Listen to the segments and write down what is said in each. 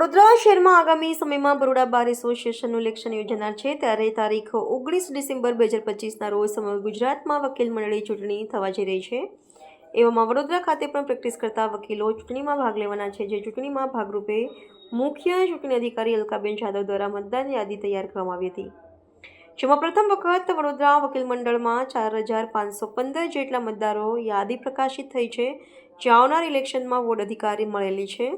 વડોદરા શહેરમાં આગામી સમયમાં બરોડા બાર એસોસિએશનનું ઇલેક્શન યોજાનાર છે. ત્યારે તારીખ ઓગણીસ ડિસેમ્બર બે હજાર પચીસના રોજ સમગ્ર ગુજરાતમાં વકીલ મંડળી ચૂંટણી થવા જઈ રહી છે. એવામાં વડોદરા ખાતે પણ પ્રેક્ટિસ કરતા વકીલો ચૂંટણીમાં ભાગ લેવાના છે, જે ચૂંટણીમાં ભાગરૂપે મુખ્ય ચૂંટણી અધિકારી અલકાબેન જાદવ દ્વારા મતદાન યાદી તૈયાર કરવામાં આવી હતી. જેમાં પ્રથમ વખત વડોદરા વકીલ મંડળમાં ચાર હજાર પાંચસો પંદર જેટલા મતદારો યાદી પ્રકાશિત થઈ છે. જે આવનાર ઇલેક્શનમાં વોર્ડ અધિકારી મળેલી છે.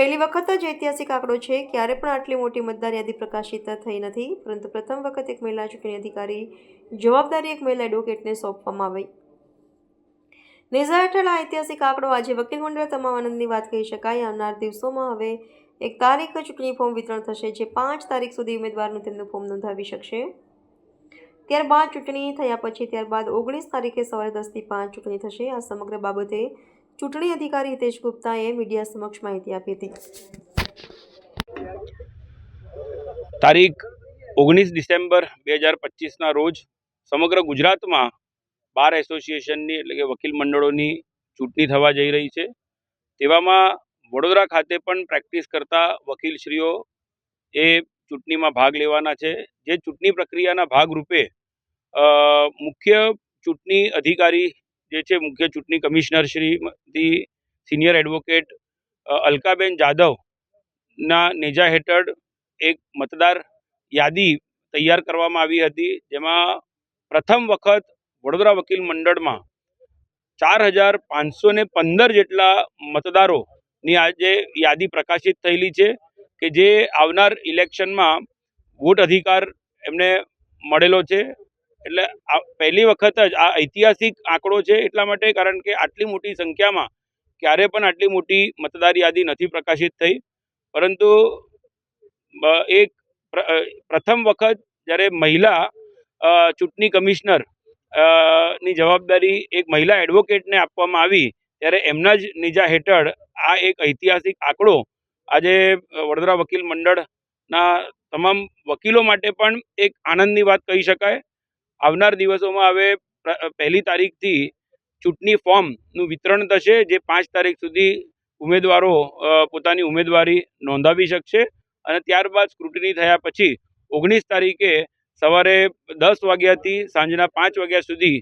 પહેલી વખત જ ઐતિહાસિક આંકડો છે, ક્યારે પણ આટલી મોટી મતદાર યાદી પ્રકાશિત થઈ નથી, પરંતુ પ્રથમ વખત એક મહિલા ચૂંટણી અધિકારી જવાબદારી એક મહિલા એડવોકેટને સોંપવામાં આવી. નેઝા હેઠળ આ ઐતિહાસિક આંકડો આજે વકીલ મંડળ તમામ આનંદની વાત કહી શકાય. આવનાર દિવસોમાં હવે એક તારીખ ચૂંટણી ફોર્મ વિતરણ થશે, જે પાંચ તારીખ સુધી ઉમેદવારનું તેમનું ફોર્મ નોંધાવી શકશે. ત્યારબાદ ચૂંટણી થયા પછી ત્યારબાદ ઓગણીસ તારીખે સવારે દસથી પાંચ ચૂંટણી થશે. આ સમગ્ર બાબતે ચૂંટણી અધિકારી હિતેશ ગુપ્તાએ મીડિયા સમક્ષ માહિતી આપી હતી. તારીખ ઓગણીસ ડિસેમ્બર બે હજાર પચીસના રોજ સમગ્ર ગુજરાતમાં બાર એસોસિએશનની એટલે કે વકીલ મંડળોની ચૂંટણી થવા જઈ રહી છે. તેવામાં વડોદરા ખાતે પણ પ્રેક્ટિસ કરતા વકીલશ્રીઓ એ ચૂંટણીમાં ભાગ લેવાના છે. જે ચૂંટણી પ્રક્રિયાના ભાગરૂપે મુખ્ય ચૂંટણી અધિકારી જે છે મુખ્ય ચૂંટણી commissioner Shrimati senior advocate Alkaben જાદવના નેજા હેઠળ એક મતદાર યાદી તૈયાર કરવામાં આવી હતી, જેમાં પ્રથમ વખત વડોદરા વકીલ મંડળમાં ચાર હજાર પાંચસો ને પંદર જેટલા મતદારોની આજે યાદી પ્રકાશિત થયેલી છે કે જે આવનાર ઇલેક્શનમાં વોટ અધિકાર એમને મળેલો છે. એટલે પહેલી વખત જ આ ઐતિહાસિક આંકડો છે એટલા માટે કારણ કે આટલી મોટી સંખ્યામાં ક્યારે પણ આટલી મોટી મતદાર યાદી નથી પ્રકાશિત થઈ. પરંતુ એક પ્રથમ વખત જ્યારે મહિલા ચૂંટણી કમિશનરની જવાબદારી એક મહિલા એડવોકેટને આપવામાં આવી, ત્યારે એમના જ નિજા હેઠળ આ એક ઐતિહાસિક આંકડો આજે વડોદરા વકીલ મંડળના તમામ વકીલો માટે પણ એક આનંદની વાત કહી શકાય. આવનાર દિવસોમાં હવે પહેલી તારીખથી ચૂંટણી ફોર્મનું વિતરણ થશે, જે પાંચ તારીખ સુધી ઉમેદવારો પોતાની ઉમેદવારી નોંધાવી શકશે અને ત્યારબાદ સ્ક્રુટની થયા પછી ઓગણીસ તારીખે સવારે દસ વાગ્યાથી સાંજના પાંચ વાગ્યા સુધી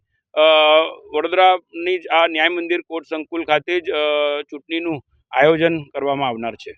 વડોદરાની આ ન્યાય મંદિર કોર્ટ સંકુલ ખાતે જ ચૂંટણીનું આયોજન કરવામાં આવનાર છે.